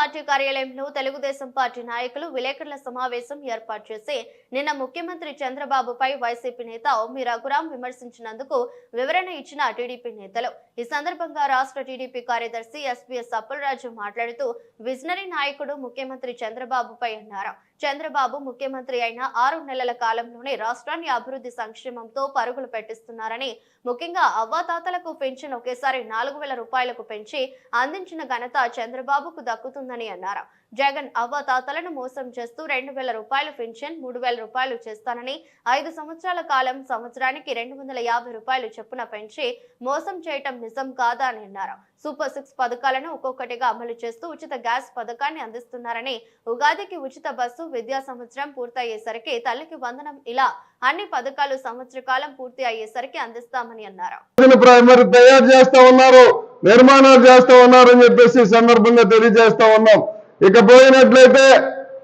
Party కార్యాలయంలో Telugu Desam party నాయకులు విలేకరుల సమావేశం ఏర్పాటు చేసి నిన్న ముఖ్యమంత్రి చంద్రబాబుపై వైసీపీ నేత మీ రఘురాం విమర్శించినందుకు వివరణ ఇచ్చిన టీడీపీ నేతలు. ఈ సందర్భంగా రాష్ట్ర టీడీపీ కార్యదర్శి ఎస్పీఎస్ అప్పలరాజు మాట్లాడుతూ విజనరీ నాయకుడు ముఖ్యమంత్రి చంద్రబాబుపై అన్నారు. చంద్రబాబు ముఖ్యమంత్రి అయిన ఆరు నెలల కాలంలోనే రాష్ట్రాన్ని అభివృద్ధి సంక్షేమంతో పరుగులు పెట్టిస్తున్నారని ముఖ్యంగా అవ్వాతాతలకు పెన్షన్ ఒకేసారి నాలుగు వేల రూపాయలకు పెంచి అందించిన ఘనత చంద్రబాబుకు దక్కుతుంది ఉంటుందని అన్నారు. జగన్ అవ్వాతాతలను మోసం చేస్తూ రెండు వేల రూపాయలు పెన్షన్ మూడు వేల రూపాయలు చేస్తానని ఐదు సంవత్సరాల కాలం సంవత్సరానికి రెండు వందల యాభై రూపాయలు చొప్పున పెంచి మోసం చేయటం నిజం కాదా అని అన్నారు. సూపర్ సిక్స్ పథకాలను ఒక్కొక్కటిగా అమలు చేస్తూ ఉచిత గ్యాస్ పథకాన్ని అందిస్తున్నారని ఉగాదికి ఉచిత బస్సు విద్యా సంవత్సరం పూర్తయ్యేసరికి తల్లికి వందనం ఇలా అన్ని పథకాలు సంవత్సర కాలం పూర్తి అయ్యేసరికి అందిస్తామని అన్నారు. రోజులు తయారు చేస్తా ఉన్నారు నిర్మాణాలు చేస్తా ఉన్నారు అని చెప్పేసి సందర్భంగా తెలియజేస్తా ఉన్నాం. ఇక పోయినట్లయితే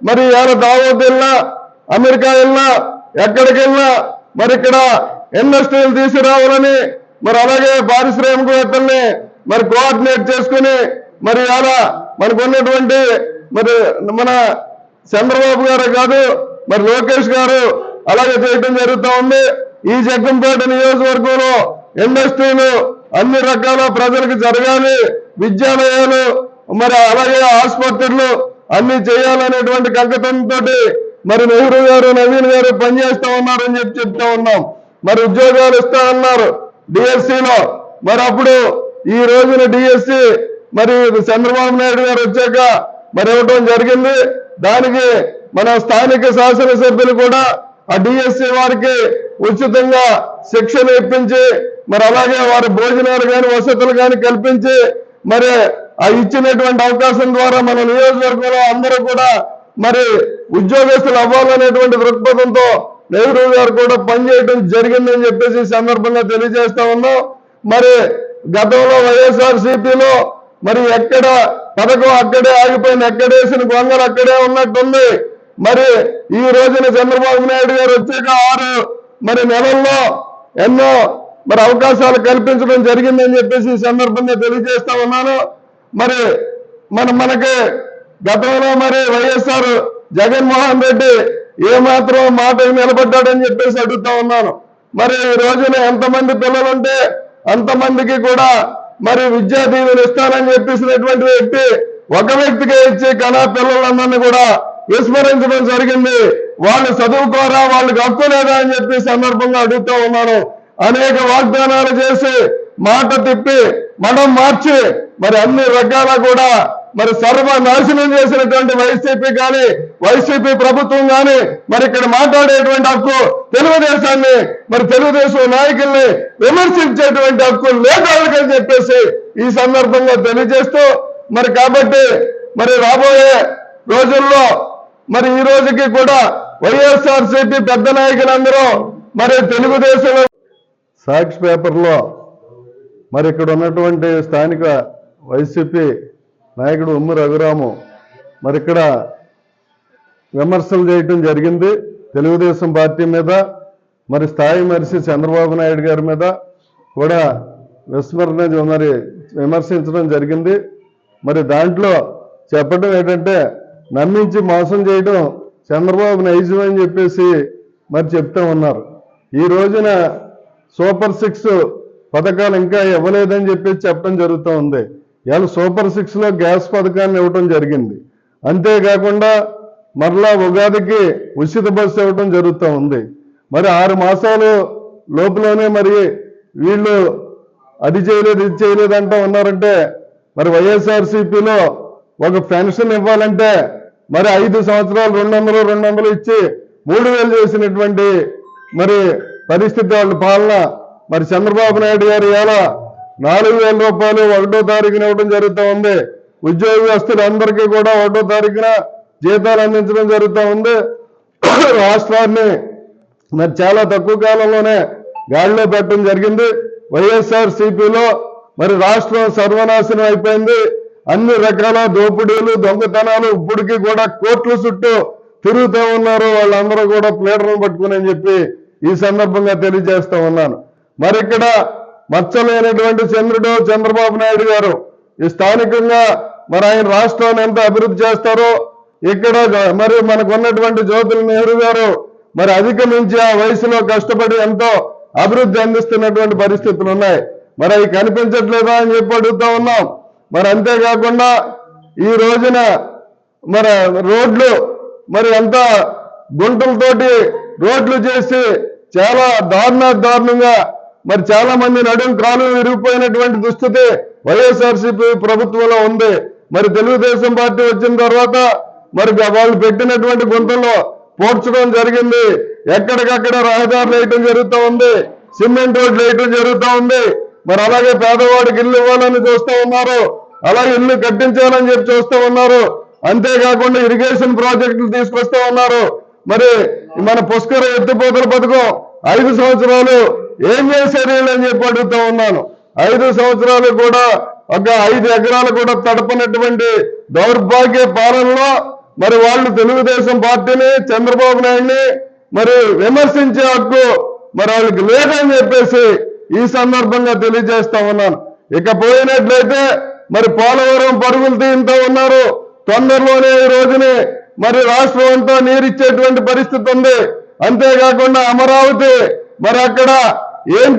మరి ఎవరు దావోద్ వెళ్ళినా అమెరికా వెళ్ళినా ఎక్కడికి వెళ్ళినా మరి ఇక్కడ ఇండస్ట్రీలు తీసుకురావాలని మరి అలాగే పారిశ్రామికవేత్తల్ని మరి కోఆర్డినేట్ చేసుకుని మరి అలా మనకు ఉన్నటువంటి మరి మన చంద్రబాబు గారు కాదు మరి లోకేష్ గారు అలాగే చేయటం జరుగుతూ ఉంది. ఈ జగ్గంపేట నియోజకవర్గంలో ఇండస్ట్రీలు అన్ని రకాల ప్రజలకు జరగాలి విద్యాలయాలు మరి అలాగే ఆసుపత్రులు అన్ని చేయాలనేటువంటి కంకతంతో మరి నెహ్రూ గారు నవీన్ గారు పనిచేస్తా ఉన్నారని చెప్పి చెప్తా ఉన్నాం. మరి ఉద్యోగాలు ఇస్తా ఉన్నారు డిఎస్సిలో. మరి అప్పుడు ఈ రోజున డిఎస్సి మరి చంద్రబాబు నాయుడు గారు వచ్చాక మరి ఇవ్వటం జరిగింది. దానికి మన స్థానిక శాసనసభ్యులు కూడా ఆ డిఎస్సి వారికి ఉచితంగా శిక్షణ ఇప్పించి మరి అలాగే వారి భోజనాలు కానీ వసతులు కానీ కల్పించి మరి ఆ ఇచ్చినటువంటి అవకాశం ద్వారా మన నియోజకవర్గంలో అందరూ కూడా మరి ఉద్యోగస్తులు అవ్వాలనేటువంటి దృక్పథంతో నెహ్రూ గారు కూడా పనిచేయడం జరిగిందని చెప్పేసి సందర్భంగా తెలియజేస్తా ఉన్నాం. మరి గతంలో వైఎస్ఆర్ సిపిలో మరి ఎక్కడ పథకం అక్కడే ఆగిపోయిన ఎక్కడేసిన గొంగలు అక్కడే ఉన్నట్టుంది. మరి ఈ రోజున చంద్రబాబు నాయుడు గారు వచ్చాక ఆరు మరి నెలల్లో ఎన్నో మరి అవకాశాలు కల్పించడం జరిగిందని చెప్పేసి ఈ సందర్భంగా తెలియజేస్తా ఉన్నాను. మరి మన మనకి గతంలో మరి వైఎస్ఆర్ జగన్మోహన్ రెడ్డి ఏమాత్రం మాటకు నిలబడ్డాడని చెప్పేసి అడుగుతా ఉన్నాను. మరి ఈ రోజున ఎంతమంది పిల్లలుంటే అంతమందికి కూడా మరి విద్యా దీవెన ఇస్తానని చెప్పేసినటువంటి వ్యక్తి ఒక వ్యక్తికే ఇచ్చి కళా పిల్లలందరినీ కూడా విస్మరించడం జరిగింది. వాళ్ళు చదువుకోరా వాళ్ళకి హక్కు లేదా అని చెప్పి సందర్భంగా అడుగుతూ ఉన్నాను. అనేక వాగ్దానాలు చేసి మాట తిప్పి మనం మార్చి మరి అన్ని రకాల కూడా మరి సర్వనాశనం చేసినటువంటి వైసీపీ కానీ వైసీపీ ప్రభుత్వం కానీ మరి ఇక్కడ మాట్లాడేటువంటి హక్కు తెలుగుదేశాన్ని మరి తెలుగుదేశం నాయకుల్ని విమర్శించేటువంటి హక్కు లేదని చెప్పేసి ఈ సందర్భంగా తెలియజేస్తూ మరి కాబట్టి మరి రాబోయే రోజుల్లో మరి ఈ రోజుకి కూడా వైఎస్ఆర్ సిపి పెద్ద నాయకులందరూ మరి తెలుగుదేశంలో సాక్షి పేపర్లో మరి ఇక్కడ ఉన్నటువంటి స్థానిక వైసీపీ నాయకుడు ఉమ్మి రఘురాము మరి ఇక్కడ విమర్శలు చేయటం జరిగింది. తెలుగుదేశం పార్టీ మీద మరి స్థాయి మరిసి చంద్రబాబు నాయుడు గారి మీద కూడా విస్మరణ మరి విమర్శించడం జరిగింది. మరి దాంట్లో చెప్పడం ఏంటంటే నమ్మించి మోసం చేయడం చంద్రబాబు నైజం అని చెప్పేసి మరి చెప్తా ఉన్నారు. ఈ రోజున సూపర్ సిక్స్ పథకాలు ఇంకా ఇవ్వలేదని చెప్పేసి చెప్పడం జరుగుతూ ఉంది. ఇవాళ సూపర్ సిక్స్లో గ్యాస్ పథకాన్ని ఇవ్వటం జరిగింది. అంతేకాకుండా మరలా ఉగాదికి ఉచిత బస్సు ఇవ్వటం జరుగుతూ ఉంది. మరి ఆరు మాసాలు లోపలనే మరి వీళ్ళు అది చేయలేదు ఇది చేయలేదు అంటూ ఉన్నారంటే మరి వైఎస్ఆర్సీపీలో ఒక పెన్షన్ ఇవ్వాలంటే మరి ఐదు సంవత్సరాలు రెండు వందలు రెండు వందలు ఇచ్చి మూడు వేలు చేసినటువంటి మరి పరిస్థితి వాళ్ళ పాలన మరి చంద్రబాబు నాయుడు గారు ఎలా నాలుగు వేల రూపాయలు ఒకటో తారీఖున ఇవ్వడం జరుగుతూ ఉంది. ఉద్యోగస్తులు అందరికీ కూడా ఒకటో తారీఖున జీతాలు అందించడం జరుగుతూ ఉంది. రాష్ట్రాన్ని మరి చాలా తక్కువ కాలంలోనే గాడిలో పెట్టడం జరిగింది. వైఎస్ఆర్ సిపిలో మరి రాష్ట్రం సర్వనాశనం అయిపోయింది. అన్ని రకాల దోపిడీలు దొంగతనాలు ఇప్పటికీ కూడా కోట్ల చుట్టూ తిరుగుతూ ఉన్నారు. వాళ్ళందరూ కూడా ప్లేటర్లు పట్టుకుని చెప్పి ఈ సందర్భంగా తెలియజేస్తా ఉన్నాను. మరి ఇక్కడ మచ్చలేనటువంటి చంద్రుడు చంద్రబాబు నాయుడు గారు ఈ స్థానికంగా మరి ఆయన రాష్ట్రాన్ని ఎంత అభివృద్ధి చేస్తారో ఇక్కడ మరి మనకు ఉన్నటువంటి జ్యోతుల నెహ్రూ గారు మరి అధిగమించి ఆ వయసులో కష్టపడి ఎంతో అభివృద్ధి అందిస్తున్నటువంటి పరిస్థితులు ఉన్నాయి. మరి అవి కనిపించట్లేదా అని చెప్పి అడుగుతా ఉన్నాం. మరి అంతేకాకుండా ఈ రోజున మరి రోడ్లు మరి ఎంత గుంటలతోటి రోడ్లు చేసి చాలా దారుణ దారుణంగా మరి చాలా మంది నడుం కాలు విరిగిపోయినటువంటి దుస్థితి వైఎస్ఆర్సీపీ ప్రభుత్వంలో ఉంది. మరి తెలుగుదేశం పార్టీ వచ్చిన తర్వాత మరి వాళ్ళు పెట్టినటువంటి గుంతల్లో పోడ్చడం జరిగింది. ఎక్కడికక్కడ రహదారులు వేయటం జరుగుతూ ఉంది. సిమెంట్ రోడ్లు వేయటం జరుగుతూ ఉంది. మరి అలాగే పేదవాడికి ఇల్లు ఇవ్వాలని చూస్తూ ఉన్నారు. అలాగే ఇల్లు కట్టించాలని చెప్పి చూస్తూ ఉన్నారు. అంతేకాకుండా ఇరిగేషన్ ప్రాజెక్టులు తీసుకొస్తూ ఉన్నారు. మరి మన పుష్కర ఎత్తిపోతల పథకం ఐదు సంవత్సరాలు ఏం చేశారు వీళ్ళు అని చెప్పి అడుగుతా ఉన్నాను. ఐదు సంవత్సరాలు కూడా ఒక ఐదు ఎకరాలు కూడా తడపనటువంటి దౌర్భాగ్య పాలనలో మరి వాళ్ళు తెలుగుదేశం పార్టీని చంద్రబాబు నాయుడిని మరి విమర్శించే హక్కు మరి వాళ్ళకి లేదని చెప్పేసి ఈ సందర్భంగా తెలియజేస్తా ఉన్నాను. ఇక పోయినట్లయితే మరి పోలవరం పరుగులు తీయంతో ఉన్నారు. తొందరలోనే ఈ రోజుని మరి రాష్ట్రం అంతా నీరిచ్చేటువంటి పరిస్థితి ఉంది. అంతేకాకుండా అమరావతి మరి అక్కడ ఏం